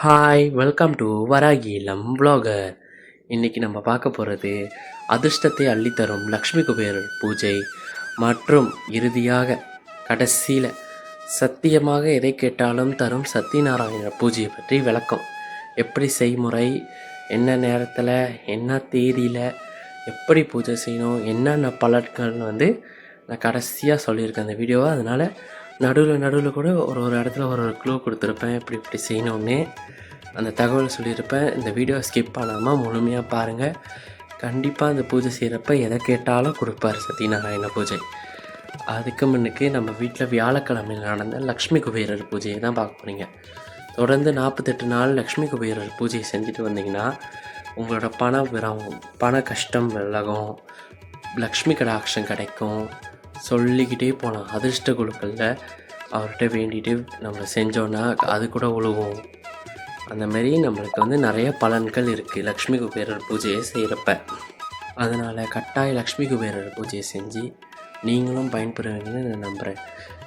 Hi welcome to Varahi இளம் vlogger. இன்றைக்கி நம்ம பார்க்க போகிறது அதிர்ஷ்டத்தை அள்ளித்தரும் லக்ஷ்மி குபேரர் பூஜை மற்றும் இறுதியாக கடைசியில் சத்தியமாக எதை கேட்டாலும் தரும் சத்யநாராயணர் பூஜையை பற்றி விளக்கம். எப்படி செய்முறை என்ன நேரத்தில் என்ன தேதியில் எப்படி பூஜை செய்யணும் என்னென்ன பலன்கள் வந்து நான் கடைசியாக சொல்லியிருக்கேன் அந்த வீடியோவை. அதனால் நடுவில் நடுவில் கூட ஒரு ஒரு இடத்துல ஒரு ஒரு க்ளூ கொடுத்துருப்பேன். இப்படி இப்படி செய்யணும்னு அந்த தகவல் சொல்லியிருப்பேன். இந்த வீடியோ ஸ்கிப் பண்ணாமல் முழுமையாக பாருங்கள் கண்டிப்பாக அந்த பூஜை செய்கிறப்ப எதை கேட்டாலும் கொடுப்பார் சத்யநாராயண பூஜை. அதுக்கு முன்னுக்கு நம்ம வீட்டில் வியாழக்கிழமையில் நடந்த லக்ஷ்மி குபேரர் பூஜையை தான் பார்க்க போகிறீங்க தொடர்ந்து நாற்பத்தெட்டு நாள் லக்ஷ்மி குபேரர் பூஜையை செஞ்சுட்டு வந்தீங்கன்னா உங்களோட பண விரம் பண கஷ்டம் விலகும் லக்ஷ்மி கடாட்சம் கிடைக்கும். சொல்லிக்கிட்டே போகலாம் அதிர்ஷ்ட குழுக்களில் அவர்கிட்ட வேண்டிட்டு நம்ம செஞ்சோன்னா அது கூட உழுவும். அந்தமாரி நம்மளுக்கு வந்து நிறைய பலன்கள் இருக்குது லக்ஷ்மி குபேரர் பூஜையை செய்கிறப்ப அதனால் கட்டாய லக்ஷ்மி குபேரர் பூஜையை செஞ்சு நீங்களும் பயன்பெறுவீங்கன்னு நான் நம்புகிறேன்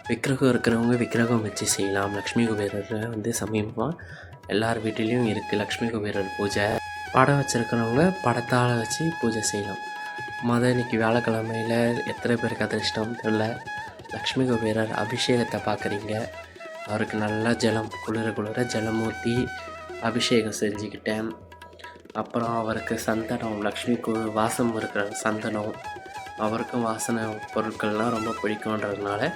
விக்கிரகம் இருக்கிறவங்க விக்கிரகம் வச்சு செய்யலாம். லக்ஷ்மி குபேரர் வந்து சமீபமாக எல்லார் வீட்டிலையும் இருக்குது லக்ஷ்மி குபேரர் பூஜை. படம் வச்சுருக்கிறவங்க படத்தால் வச்சு பூஜை செய்யலாம். மொதல் இன்னைக்கு வியாழக்கிழமையில் எத்தனை பேருக்கு அதிர்ஷ்டம் தெரியல. லக்ஷ்மி குபேரர் அபிஷேகத்தை பார்க்குறீங்க. அவருக்கு நல்லா ஜலம் குளிர குளிர ஜலம் ஊற்றி அபிஷேகம் செஞ்சுக்கிட்டேன். அப்புறம் அவருக்கு சந்தனம் லக்ஷ்மி கு வாசம் இருக்கிற சந்தனம். அவருக்கும் வாசனை பொருட்கள்லாம் ரொம்ப பிடிக்குன்றதுனால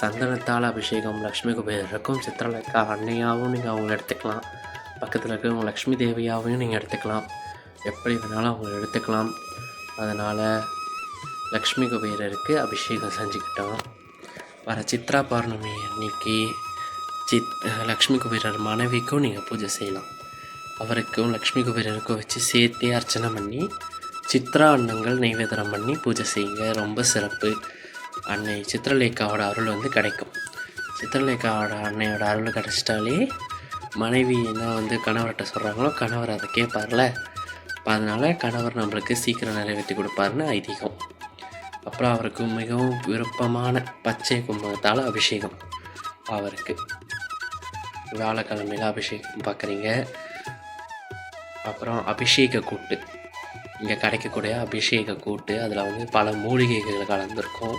சந்தனத்தால் அபிஷேகம் லக்ஷ்மி குபேரருக்கும் சித்திரலேக்கா அன்னையாகவும் நீங்கள் அவங்கள எடுத்துக்கலாம். பக்கத்தில் இருக்கிறவங்க லக்ஷ்மி தேவியாகவும் நீங்கள் எடுத்துக்கலாம். எப்படி வேணாலும் அவங்க எடுத்துக்கலாம். அதனால் லக்ஷ்மி குபேரருக்கு அபிஷேகம் செஞ்சுக்கிட்டோம். வர சித்ரா பௌர்ணமி அன்னைக்கு சித் லக்ஷ்மி குபேரர் மனைவிக்கும் நீங்கள் பூஜை செய்யலாம். அவருக்கும் லக்ஷ்மி குபேரருக்கும் வச்சு சேர்த்தே அர்ச்சனை பண்ணி சித்ரா அன்னங்கள் நைவேதனம் பண்ணி பூஜை செய்யுங்க. ரொம்ப சிறப்பு. அன்னை சித்திரலேகாவோட அருள் வந்து கிடைக்கும். சித்திரலேகாவோட அன்னையோட அருள் கிடச்சிட்டாலே மனைவி என்ன வந்து கணவர்கிட்ட சொல்கிறாங்களோ கணவர் அதை கேட்பார்ல. அப்ப அதனால் கணவர் நம்மளுக்கு சீக்கிரம் நிறைவேற்றி கொடுப்பாருன்னு ஐதீகம். அப்புறம் அவருக்கு மிகவும் விருப்பமான பச்சை கும்பகத்தால் அபிஷேகம் அவருக்கு. வியாழக்கிழமையில் அபிஷேகம் பார்க்குறீங்க. அப்புறம் அபிஷேக கூட்டு. இங்கே கிடைக்கக்கூடிய அபிஷேக கூட்டு அதில் வந்து பல மூலிகைகள் கலந்துருக்கும்.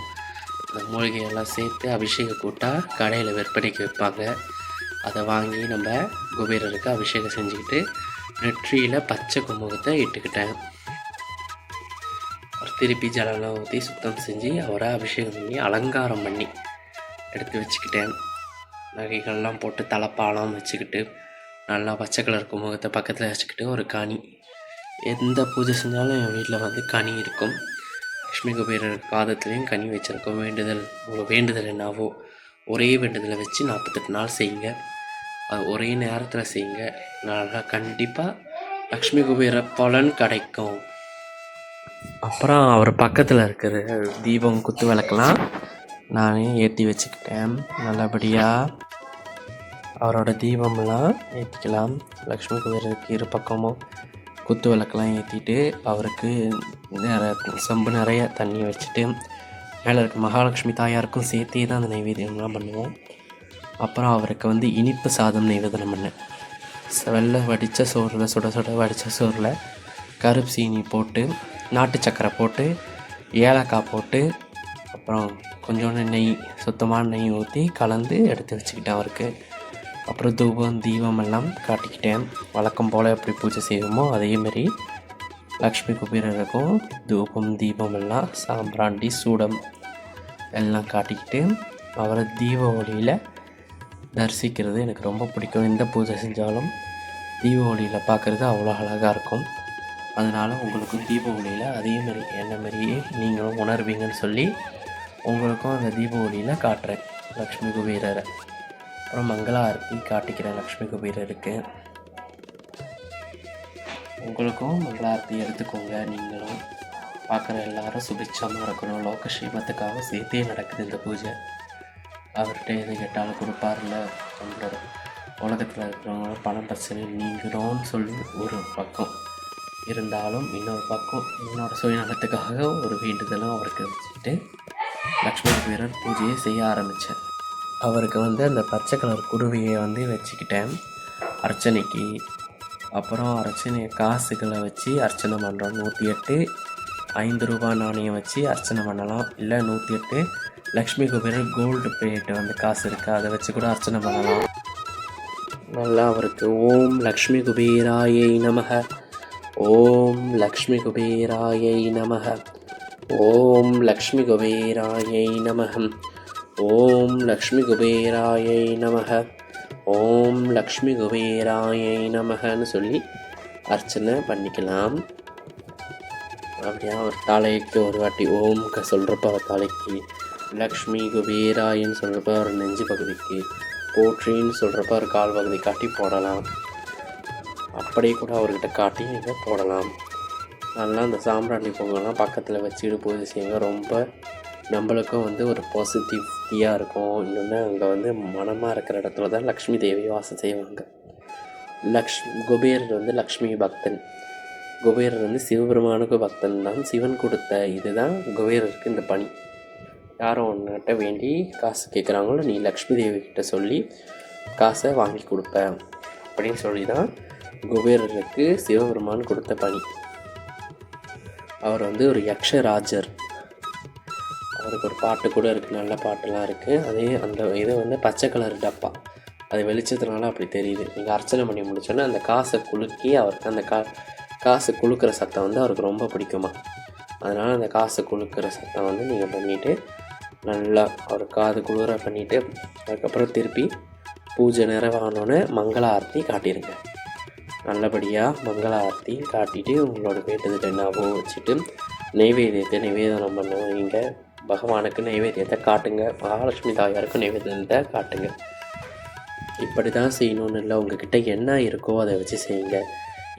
அந்த மூலிகையெல்லாம் சேர்த்து அபிஷேக கூட்டாக கடையில் விற்பனைக்கு வைப்பாங்க அதை வாங்கி நம்ம குபேரருக்கு அபிஷேகம் செஞ்சுக்கிட்டு நெற்றியில் பச்சை குங்குமத்தை இட்டுக்கிட்டேன் அவர் திருப்பி ஜலம்லாம் ஊற்றி சுத்தம் செஞ்சு அவரை அபிஷேகம் பண்ணி அலங்காரம் பண்ணி எடுத்து வச்சுக்கிட்டேன். நகைகள்லாம் போட்டு தலைப்பாலாம் வச்சுக்கிட்டு நல்லா பச்சை கலர் குமுகத்தை பக்கத்தில் வச்சுக்கிட்டு ஒரு கனி. எந்த பூஜை செஞ்சாலும் என் வீட்டில் வந்து கனி இருக்கும். லக்ஷ்மி குபேரர் பாதத்துலேயும் கனி வச்சுருக்கோம். வேண்டுதல் உங்கள் வேண்டுதல் என்னவோ ஒரே வேண்டுதலை வச்சு நாற்பத்தெட்டு நாள் செய்யுங்க. ஒரே நேரத்தில் செய்யுங்க. நல்லா கண்டிப்பாக லக்ஷ்மி குபேர பலன் கிடைக்கும். அப்புறம் அவர் பக்கத்தில் இருக்கிற தீபம் குத்து விளக்கெலாம் நானே ஏற்றி வச்சுக்கிட்டேன். நல்லபடியாக அவரோட தீபம்லாம் ஏற்றிக்கலாம் லக்ஷ்மி குபேரருக்கு இரு பக்கமும் குத்து விளக்கெல்லாம் ஏற்றிட்டு அவருக்கு நிறைய செம்பு நிறைய தண்ணி வச்சுட்டு மேலே இருக்க மகாலட்சுமி தாயாருக்கும் சேர்த்தே தான் அந்த நைவேத்தியம்லாம் பண்ணுவோம். அப்புறம் அவருக்கு வந்து இனிப்பு சாதம் நிவேதனம் பண்ணேன். வெள்ளை வடித்த சோறில் சுட சுட வடித்த சோறில் கருப்பு சீனி போட்டு நாட்டு சக்கரை போட்டு ஏலக்காய் போட்டு அப்புறம் கொஞ்சோண்டு நெய் சுத்தமான நெய் ஊற்றி கலந்து எடுத்து வச்சுக்கிட்டேன் அவருக்கு. அப்புறம் தூபம் தீபம் எல்லாம் காட்டிக்கிட்டேன். வழக்கம் போல் எப்படி பூஜை செய்வோமோ அதேமாரி லக்ஷ்மி குபீரருக்கும் தூபம் தீபம் எல்லாம் சாம்பிராண்டி சூடம் எல்லாம் காட்டிக்கிட்டு அவரை தீப ஒளியில் தரிசிக்கிறது எனக்கு ரொம்ப பிடிக்கும். எந்த பூஜை செஞ்சாலும் தீப ஒளியில் பார்க்குறது அவ்வளோ அழகாக இருக்கும். அதனால் உங்களுக்கும் தீப ஒளியில் அதே மாதிரி என்ன மாதிரியே நீங்களும் உணர்வீங்கன்னு சொல்லி உங்களுக்கும் அந்த தீப ஒளியில் காட்டுறேன். லக்ஷ்மி குபீரரை. அப்புறம் மங்கள ஆரத்தி காட்டிக்கிறேன் லக்ஷ்மி குபீரருக்கு. உங்களுக்கும் மங்களாரத்தி எடுத்துக்கோங்க. நீங்களும் பார்க்குற எல்லாரும் சுபிட்சமாக இருக்கணும். லோக ஸ்ரீமத்துக்காக சேர்த்தே நடக்குது இந்த பூஜை. அவர்கிட்ட எது கேட்டாலும் கொடுப்பார்ல நம்மளோட உலகத்தில் இருக்கிறவங்களோட பணம் பிரச்சனை நீங்கிறோம்னு சொல்லி ஒரு பக்கம். இருந்தாலும் இன்னொரு பக்கம் என்னோட சுயநலத்துக்காக ஒரு வேண்டுதலும் அவருக்கு வச்சுட்டு லக்ஷ்மி வீரர் பூஜையை செய்ய ஆரம்பித்தேன் அவருக்கு வந்து அந்த பச்சை கலர் குருவியை வந்து வச்சுக்கிட்டேன். அர்ச்சனைக்கு. அப்புறம் அர்ச்சனை காசுகளை வச்சு அர்ச்சனை பண்ணுறோம் நூற்றி எட்டு ஐந்து ரூபாய் நாணயம் வச்சு அர்ச்சனை பண்ணலாம். இல்லை நூற்றி எட்டு லக்ஷ்மி குபேரர் கோல்டு பிளேட்டு வந்து காசு இருக்குது அதை வச்சு கூட அர்ச்சனை பண்ணலாம். நல்லா அவருக்கு ஓம் லக்ஷ்மி குபேராயை நமக. ஓம் லக்ஷ்மி குபேராயை நமக. ஓம் லக்ஷ்மி குபேராயை நமகம் ஓம் லக்ஷ்மி குபேராயை நமக. ஓம் லக்ஷ்மி குபேராயை நமகன்னு சொல்லி அர்ச்சனை பண்ணிக்கலாம். அப்படியே? ஒரு தலைக்கு ஒரு வாட்டி ஓம் க சொல்கிறப்ப அவர் தலைக்கு லக்ஷ்மி குபேராயின்னு சொல்கிறப்ப அவர் நெஞ்சு பகுதிக்கு போற்றின்னு சொல்கிறப்ப அவர் கால் பகுதி காட்டி போடலாம். அப்படியே கூட அவர்கிட்ட காட்டி இதை போடலாம். நல்லா அந்த சாம்பிராணி பொங்கல்லாம் பக்கத்தில் வச்சுட்டு பூஜை செய்யுங்க. ரொம்ப நம்மளுக்கும் வந்து ஒரு பாசிட்டிவிட்டியாக இருக்கும். இன்னொன்று அங்கே வந்து மனமாக இருக்கிற இடத்துல தான் லக்ஷ்மி தேவி வாசம் செய்வாங்க. லக்ஷ்மி குபேரர் வந்து லக்ஷ்மி பக்தன். குபேரர் வந்து சிவபெருமானுக்கு பக்தன் தான். சிவன் கொடுத்த இதுதான் குபேரருக்கு இந்த பணி. யாரும் ஒன்றுகிட்ட வேண்டி காசு கேட்குறாங்களோ நீ லக்ஷ்மி தேவி கிட்ட சொல்லி காசை வாங்கி கொடுப்ப அப்படின்னு சொல்லி தான் குபேரருக்கு சிவபெருமான் கொடுத்த பணி. அவர் வந்து ஒரு யக்ஷராஜர். அவருக்கு ஒரு பாட்டு கூட இருக்குது நல்ல பாட்டெல்லாம் இருக்குது அதே அந்த இது வந்து பச்சை கலர் டப்பா. அது வெளிச்சத்தினால அப்படி தெரியுது. நீங்கள் அர்ச்சனை பண்ணி முடிச்சோன்னே அந்த காசை குலுக்கி அவருக்கு அந்த கா காசு குழுக்கிற சத்தம் வந்து அவருக்கு ரொம்ப பிடிக்குமா? அதனால் அந்த காசு குழுக்கிற சத்தம் வந்து நீங்கள் பண்ணிவிட்டு நல்லா அவர் காது குளிர பண்ணிவிட்டு அதுக்கப்புறம் திருப்பி பூஜை நிறைவானோன்னே மங்கள ஆரத்தி காட்டிடுங்க நல்லபடியாக மங்கள ஆரத்தி காட்டிட்டு உங்களோட வேண்டுதல் என்னவோ வச்சுட்டு நெய்வேத்தியத்தை நிவேதனம் பண்ணுவீங்க பகவானுக்கு நைவேத்தியத்தை காட்டுங்க. மகாலட்சுமி தாயாருக்கு நைவேத்தியத்தை காட்டுங்க. இப்படி தான் செய்யணும்னு இல்லை உங்ககிட்ட என்ன இருக்கோ அதை வச்சு செய்யுங்க.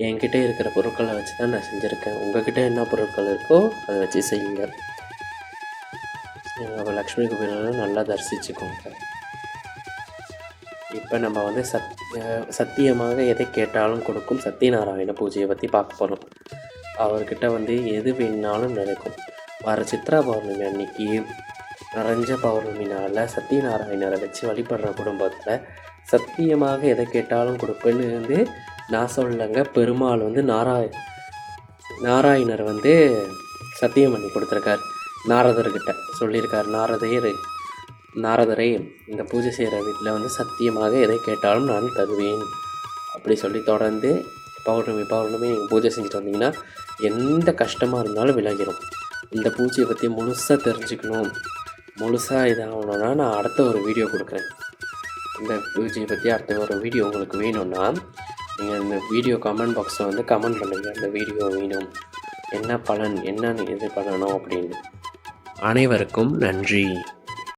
என்கிட்ட இருக்கிற பொருட்களை வச்சு தான் நான் செஞ்சுருக்கேன். உங்ககிட்ட என்ன பொருட்கள் இருக்கோ அதை வச்சு செய்யுங்க. எங்கள் லக்ஷ்மி கோவிலெல்லாம் நல்லா தரிசிச்சுக்கோங்க. இப்போ நம்ம வந்து சத் சத்தியமாக எதை கேட்டாலும் கொடுக்கும் சத்யநாராயண பூஜையை பற்றி பார்க்க போகிறோம் அவர்கிட்ட வந்து எது வேணாலும் நடக்கும். வர சித்ரா பௌர்ணமி அன்னைக்கு நிறைஞ்ச பௌர்ணமினால் சத்யநாராயணரை வச்சு வழிபடுற குடும்பத்தில் சத்தியமாக எதை கேட்டாலும் கொடுப்பேன்னு வந்து நான் சொல்லலைங்க பெருமாள் வந்து நாராய நாராயணர் வந்து சத்தியம் பண்ணி கொடுத்துருக்கார். நாரதர்கிட்ட சொல்லியிருக்கார் நாரதையர் நாரதரே இந்த பூஜை செய்கிற வீட்டில் வந்து சத்தியமாக எதை கேட்டாலும் நான் தருவேன். அப்படி சொல்லி தொடர்ந்து பௌர்ணமி பௌர்ணமி நீங்கள் பூஜை செஞ்சுட்டு வந்தீங்கன்னா எந்த கஷ்டமாக இருந்தாலும் விலகிடும் இந்த பூஜையை பற்றி முழுசாக தெரிஞ்சுக்கணும். முழுசாக இதாகணும்னா நான் அடுத்த ஒரு வீடியோ கொடுக்குறேன். இந்த பூஜையை பற்றி அடுத்த ஒரு வீடியோ உங்களுக்கு வேணும்னா நீங்கள் இந்த வீடியோ கமெண்ட் பாக்ஸில் வந்து கமெண்ட் பண்ணுங்கள் இந்த வீடியோ வேணும். என்ன பலன்? என்னன்னு இது பண்ணணும் அப்படின்னு. அனைவருக்கும் நன்றி.